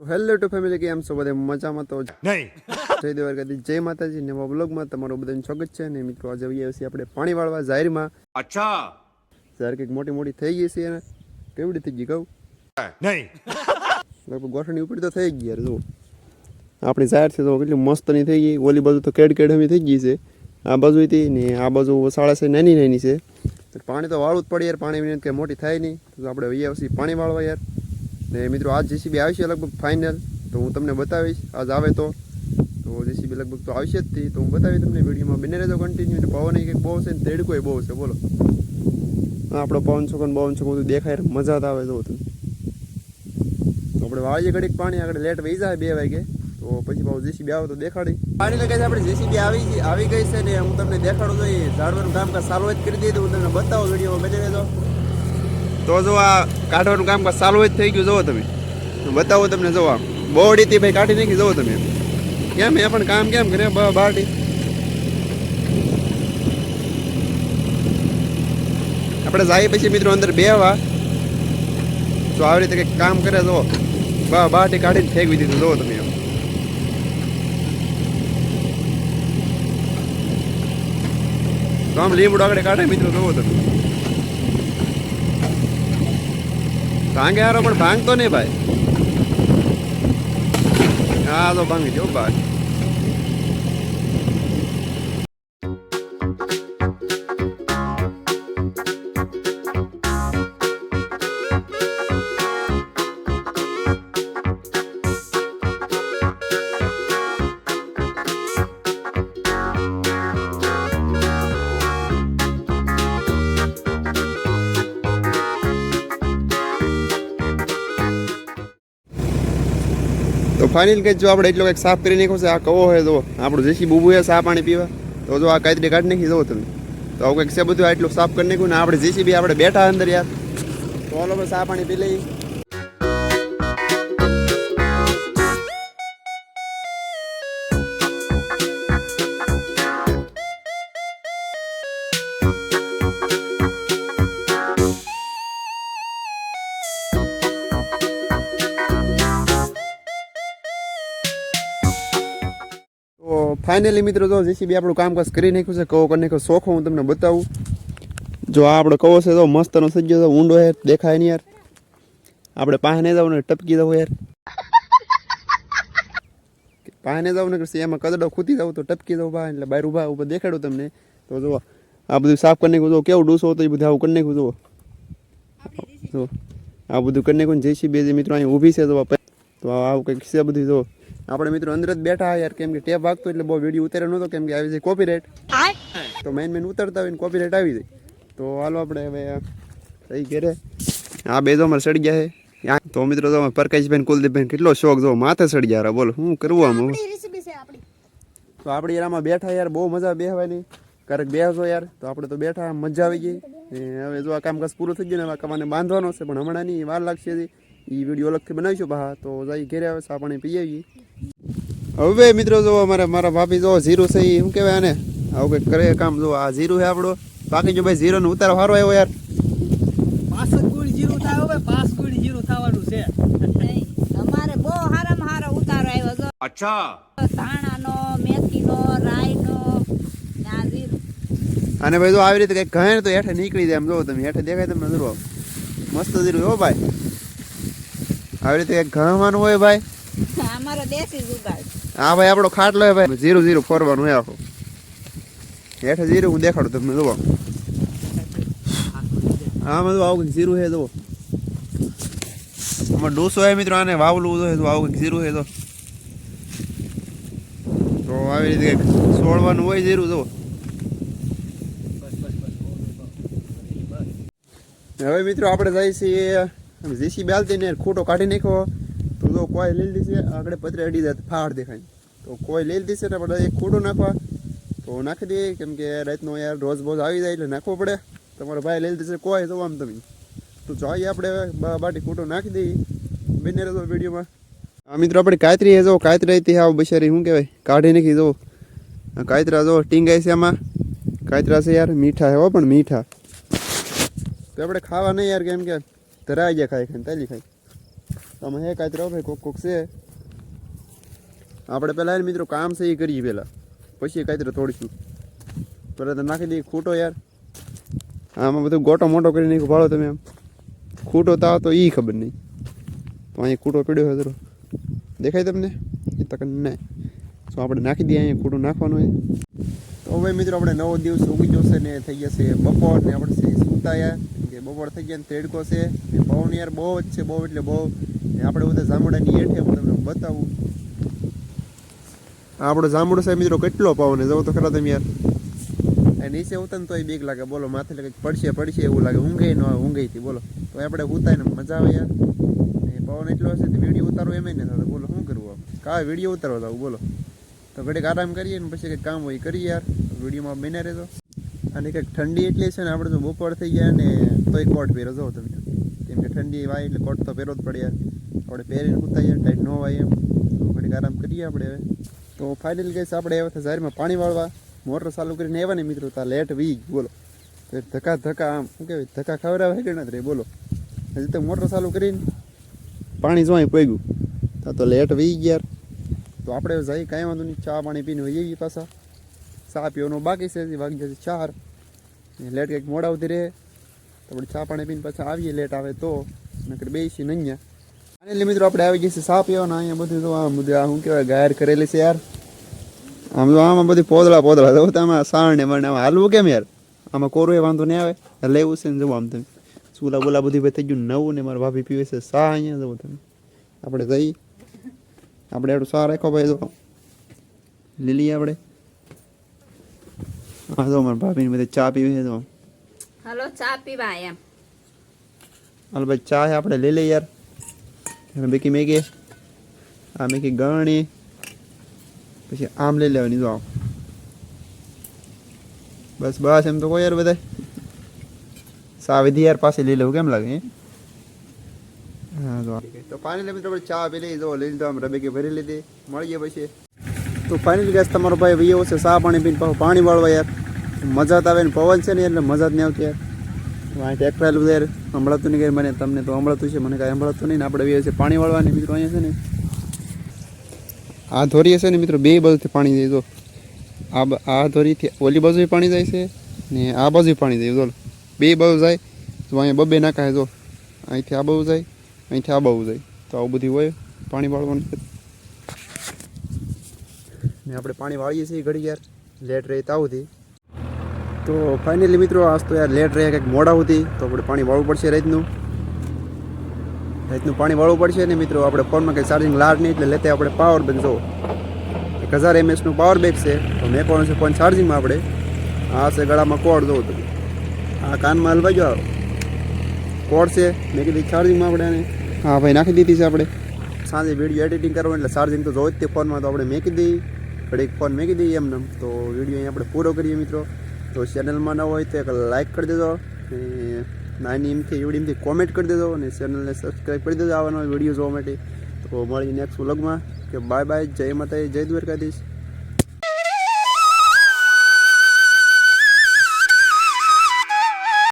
તો hello two family કેમ છો બધા? મજામાં તો નહીં. જય દેવરકાથી જય માતાજી. નવા બ્લોગમાં તમારું બધાનું સ્વાગત છે અને મિત્રો આજે આવીએ છીએ આપણે પાણી વાળવા જાહેરમાં અચ્છા. જાહેર કંઈક મોટી મોટી થઈ ગઈ છે અને કેવડી થઈ ગઈ કહું? નહીં. લગભગ ગોઠવણી ઉપર તો થઈ ગઈ યાર જુઓ. આપણી જાહેર છે તો કેટલી મસ્તની થઈ ગઈ. ઓલી બાજુ તો કેડ કેડ થઈ ગઈ છે. આ બાજુ હતી ને આ બાજુ વસાળા છે નાની નાની છે. પાણી તો વાળવું જ પડે યાર પાણી કંઈ મોટી થાય નહીં. તો આપણે વૈયા આવશે પાણી વાળવા યાર. ને મિત્રો, આજ જેસીબી આવશે લગભગ ફાઇનલ તો હું તમને બતાવીશ. આજ આવે તો. તો જેસીબી લગભગ તો આવશે જ તી. તો હું બતાવી તમને વિડીયોમાં. બને રહેજો કન્ટિન્યુ ને પવન કંઈક બહુ છે ને તેડકોય બહુ છે. બોલો. આપણો પવન છોકરો પવન બધું દેખાય મજા તો આવે જો તમે તો આપણે વાળીએ ઘડીક પાણી. આગળ લેટ વહી જાય બે વાગે. તો પછી ભાવ જેસીબી આવે તો દેખાડી. પાણી લગાવી આપણે જેસીબી આવી આવી ગઈ છે ને હું તમને દેખાડું જોઈએ ઝાડવાનું કામકાજ ચાલુ જ કરી દીધું હું તમને બતાવું વિડીયોમાં. બની રહેજો. તો જો આ કાઢવાનું કામકાજ ચાલુ જ થઈ ગયું, જુઓ તમે. બતાવો તમને, જુઓ બોડીથી ભાઈ, કાઢી નાખી જોવો તમે. કેમ, એ પણ કામ કેમ કરે બાટી? આપણે જાય પછી મિત્રો અંદર બેવા તો આવી રીતે કંઈક કામ કરે જો બા, બાટી કાઢીને ફેંકવી દીધું, જુઓ તમે એમ. આમ લીમડો આગળ કાઢે, મિત્રો જોવો તમે. ભાંગે હારો પણ ભાંગતો નહીં ભાઈ. હા તો ભાંગી જો ભાઈ ફાઇનલ કે જો આપણે એટલો કંઈક સાફ કરી નાખ્યો છે, આ કવો હોય તો આપણું જેસી બુબુ છે સા પાણી પીવા. તો જો આ કાયદી કાઢી નાખી, જુઓ તમે. તો આવું કંઈક છે બધું આટલું સાફ કરી નાખ્યું ને, આપણે જેસી બી આપણે બેઠા અંદર યાર. તો ઓલો ભાઈ સા પાણી પી લઈ ફાઇનલી મિત્રો, જો જેસીબી આપણું કામકાજ કરી નાખ્યું છે કવો કરી નાખ્યો, શોખો હું તમને બતાવું. જો આ આપણો કવો છે, તો મસ્તનો સજ્જો છે, ઊંડો છે, દેખાય નહીં યાર. આપણે પાસે નહીં જવું ને ટપકી જવું યાર. પાસે નહીં જવું ને કરશે, એમાં કદડો ખૂતી જવું તો ટપકી દઉં બહાર, એટલે બહાર ઊભા ઊભા દેખાડું તમને. તો જુઓ, આ બધું સાફ કરી નાખ્યું જો કેવું ડૂસો હતો એ બધું આવું કરી નાખ્યું, જુઓ. જો આ બધું કરી નાખ્યું જેસીબી જે મિત્રો અહીં ઊભી છે તો તો આવું કંઈક છે બધું જો આપણે મિત્રો અંદર જ બેઠા યાર કેમ કે ટેપ વાગતો એટલે બહુ વીડિયો ઉતાર્યો નહોતો કેમ કે આવી જાય કોપીરાઇટ તો મેન મેન ઉતરતા હોય ને કોપીરાઇટ આવી જાય. તો હાલો આપણે હવે થઈ ઘેરે. આ બે તો અમારે સડી ગયા છે. તો મિત્રો તો પરકાશભાઈ કુલદીપભાઈ કેટલો શોખ જો માથે સડી ગયા બોલો શું કરવું આમ તો આપણે યાર આમાં બેઠા યાર બહુ મજા બેહવાની. ક્યારેક બેસો યાર તો આપણે તો બેઠા મજા આવી ગઈ. હવે જો આ કામકાજ પૂરું થઈ ગયું ને હવે કમાને બાંધવાનો છે પણ હમણાં નહીં વાર લાગશે ઈ વીડિયો અલગથી બનાવીશું. બહાર તો જઈ ઘેરે આવે સા પાણી પી આવીએ. હવે મિત્રો જો અમારે મારા ભાભી જો ઝીરો છે એ શું કહેવાય આને? આવું કંઈક કરે કામ જો આ જીરું છે આપણો. બાકી જો ભાઈ ઝીરોનો ઉતારો સારો આવ્યો યાર. જ ગુણ જીરું થાય હવે પાસ ગુણ જીરું થવાનું છે. અમારે બહુ હારામાં હારો ઉતારો આવ્યો જો. અચ્છા. ધાણાનો મેથીનો રાઈનો ને આ જીરું. અને ભાઈ જો આવી રીતે કઈ ને તો હેઠે નીકળી જાય એમ જો તમે હેઠે દેખાય તમને જરૂર મસ્ત જીરું હો ભાઈ. આવી રીતે ઘણવાનું હોય ભાઈ? અમારો દેશી જુગાડ. હા ભાઈ આપણો ખાટલો હે ભાઈ. જીરું જીરું ફરવાનું હે આખું. હેઠે જીરું હું દેખાડું તમને જુઓ. હા બધું આવું કંઈક જીરું હે જુઓ. આમાં ડોસો હે મિત્રો આને વાવલું છે તો આવું કંઈક ઝીરું હે તો તો આવી રીતે કંઈક સોળવાનું હોય ઝીરું જુઓ. હવે મિત્રો આપણે જઈએ છીએ જીસી બાલતી ને ખોટો કાઢી નાખ્યો. તો જો કોઈ લઈ લીધી છે, આગળ પતરે અડી જાય ફાડ દેખાય. તો કોઈ લઈ લીધી છે ને બધા એક ખોટો નાખવા. તો નાખી દઈએ કેમ કે રાતનો યાર રોજ બોજ આવી જાય એટલે નાખવો પડે. તમારો ભાઈ લઈ લીધી છે, કોઈ તો આમ તમે. તો જોઈએ આપણે બાટી ખોટો નાખી દઈએ. બંને રહેતો વિડીયોમાં. આ મિત્રો આપણે કાતરી હે જો કાતરી હતી આવ બિચારી, શું કહેવાય? કાઢી નાખી જો. કાયતરા જો, ટીંગાય છે આમાં. કાતરા છે યાર, મીઠા હે હો, પણ મીઠા. તો આપણે ખાવા નહીં યાર, કેમ કે ધરાઈ ગયા ખાઈ ખાઈને તાલી ખાઈ તમે હે કાંઈ ભાઈ કોક કોક છે આપણે પહેલાં મિત્રો કામ છે એ કરીએ પહેલાં પછી કાંઈ તોડીશું પહેલાં તો નાખી દઈએ ખૂટો યાર આમાં બધું ગોટો મોટો કરી નાખ્યો ભાળો તમે આમ ખૂટો તાવ તો એ ખબર નહીં તો અહીંયા ખૂટો પીડ્યો હોય તો દેખાય તમને એ તક નહીં તો આપણે નાખી દઈએ અહીંયા ખૂટો નાખવાનો હોય તો હવે મિત્રો આપણે નવો દિવસ ઉગી જશે ને થઈ જશે બપોર ને આપણે સુતાયા બપોર થઈ ગયા તેડકો છે. એ પવન યાર બહુ જ છે, બહુ એટલે બહુ. આપણે બધા જામડાની હેઠે હું તમને બતાવું. આપણો જામડો સાહેબ મિત્રો કેટલો પવન જવો તો ખરા તમે યાર. આ નીચે ઉતર તો બીક લાગે. બોલો, માથે લાગે પડશે પડશે એવું લાગે. ઊંઘે ન આવે ઊંઘેથી બોલો. તો આપણે ઉતાય મજા આવે યાર. એ પવન એટલો હશે તો વીડિયો ઉતારો એમ ને થતો બોલો, શું કરવું કાં વીડિયો ઉતારો જાવ, બોલો. તો ઘડીક આરામ કરીએ ને પછી કંઈક કામ હોય, કરીએ યાર. વિડીયોમાં બને રહેતો અને કંઈક ઠંડી એટલી છે ને આપણે તો બપોર થઈ ગયા ને તોય કોટ પહેરો. જો તમે કેમ કે ઠંડી વાય એટલે કોટ તો પહેરો જ પડે યાર આપણે પહેરીને ઉતારીએ, ટાઈટ ન વાય એમ. ઘડીક આરામ કરીએ આપણે હવે. તો ફાઇનલ ગેસ આપણે આવ્યા હતા ઝારમાં પાણી વાળવા મોટર ચાલુ કરીને આવ્યા ને મિત્રો. તા લેટ વી બોલો. તો ધક્કા ધક્કા આમ, શું કહેવાય, ધક્કા ખવડાવે કે નથી રે બોલો. હજી તો મોટર ચાલુ કરીને પાણી જોઈ પગ્યું. તા લેટ વી ગયા. તો આપણે જઈ કાંઈ વાંધો નહીં, ચા પાણી પીને હોઈએ પાછા. ચા પીવાનું બાકી છે વાગી જશે ચાર. લેટ કંઈક મોડા આવતી રહે. તો આપણે ચા પાણી પીને પાછા આવીએ લેટ આવે તો. નકર બેસી નહીં અહીંયા. ફાઇનલી મિત્રો, આપણે આવી છે ચા પીવાના. અહીંયા બધું તો આમ બધું શું કહેવાય, ગાયર કરેલી છે યાર. આમ તો આમાં બધી પોદળા પોદળા. તો આમાં સાણ ને આમાં હાલવું કેમ યાર? આમાં કોરું એ વાંધો નહીં આવે. લેવું છે ને જવું આમ તમે. ચૂલા બોલા બધી થઈ ગયું નવું ને મારા ભાભી પીવે છે સા અહીંયા જવું તમે. આપણે જઈ. આપણે એટલું સા રાખો ભાઈ તો લીલી આપણે હા તો મારા ભાભીને બધે ચા પીવી છે તો હાલો ચા પીવા એમ હાલ ભાઈ ચા છે આપણે લઈ લઈએ યાર. અને બેકી મેગી આ મેગી ગણી પછી આમ લઈ લેવાની જો આમ. બસ બસ એમ તો કોઈ યાર બધા સાવિધી યાર પાસે લઈ લેવું કેમ લાગે હા? તો ફાઇનલી મિત્રો ચા પી લઈ જો લઈ લીધો આમ રબેકી ભરી લીધી. મળીએ પછી. તો ફાઇનલી ગેસ તમારો ભાઈ વૈયો છે ચા પાણી પીને પાછું પાણી વાળવા યાર. મજા આવે ને પવન છે ને એટલે મજા જ નહીં આવતી યાર. ટ્રેક્ટર આવેલું યાર સંભળાતું નહીં મને, તમને તો સંભળાતું છે, મને કાંઈ સંભળાતું નહીં ને આપણે બે છે પાણી વાળવાની મિત્રો અહીંયા છે ને. આ ધોરી હશે ને મિત્રો બે બાજુથી પાણી જાય, જો. આ આ ધોરીથી ઓલી બાજુ પાણી જાય છે ને આ બાજુ પાણી જાય, જો. બે બાજુ જાય, તો અહીંયા બબે નાખાય, જો. અહીંથી આ બાજુ જાય, અહીંથી આ બાજુ જાય. તો આવું બધું હોય પાણી વાળવાનું. ને આપણે પાણી વાળીએ છીએ ઘડી યાર. લેટ રહી તાવથી તો ફાઇનલી મિત્રો, આજ તો યાર લેટ રહ્યા, કંઈક મોડા સુધી. તો આપણે પાણી વાળવું પડશે રાતનું. રાતનું પાણી વાળવું પડશે ને મિત્રો, આપણે ફોનમાં કંઈ ચાર્જિંગ લાડ નહીં, એટલે લેતે આપણે પાવર બેંક જો એક હજાર એમએસનું પાવર બેંક છે, તો મેં પણ છે ફોન ચાર્જિંગમાં આપણે. આ છે ગળામાં કોડ જોવું તમે. આ કાનમાં હલવાઈ ગયો કોડ છે, મેં કીધી ચાર્જિંગમાં આપણે આને. હા, ભાઈ, નાખી દીધી છે આપણે. સાંજે વીડિયો એડિટિંગ કરવાનું, એટલે ચાર્જિંગ તો જોઈ જ તે ફોનમાં, તો આપણે મેકી દઈએ. ઘડીક ફોન મેકી દઈએ એમને. તો વીડિયો અહીં આપણે પૂરો કરીએ મિત્રો. તો ચેનલમાં ન હોય તો એક લાઇક કરી દેજો અને નાની એમથી એવડી કોમેન્ટ કરી દેજો અને ચેનલને સબસ્ક્રાઈબ કરી દેજો આવવાનો વીડિયો જોવા માટે. તો મળી નેક્સ્ટ વ્લોગમાં કે બાય બાય જય માતા જય દ્વારકાધીશ.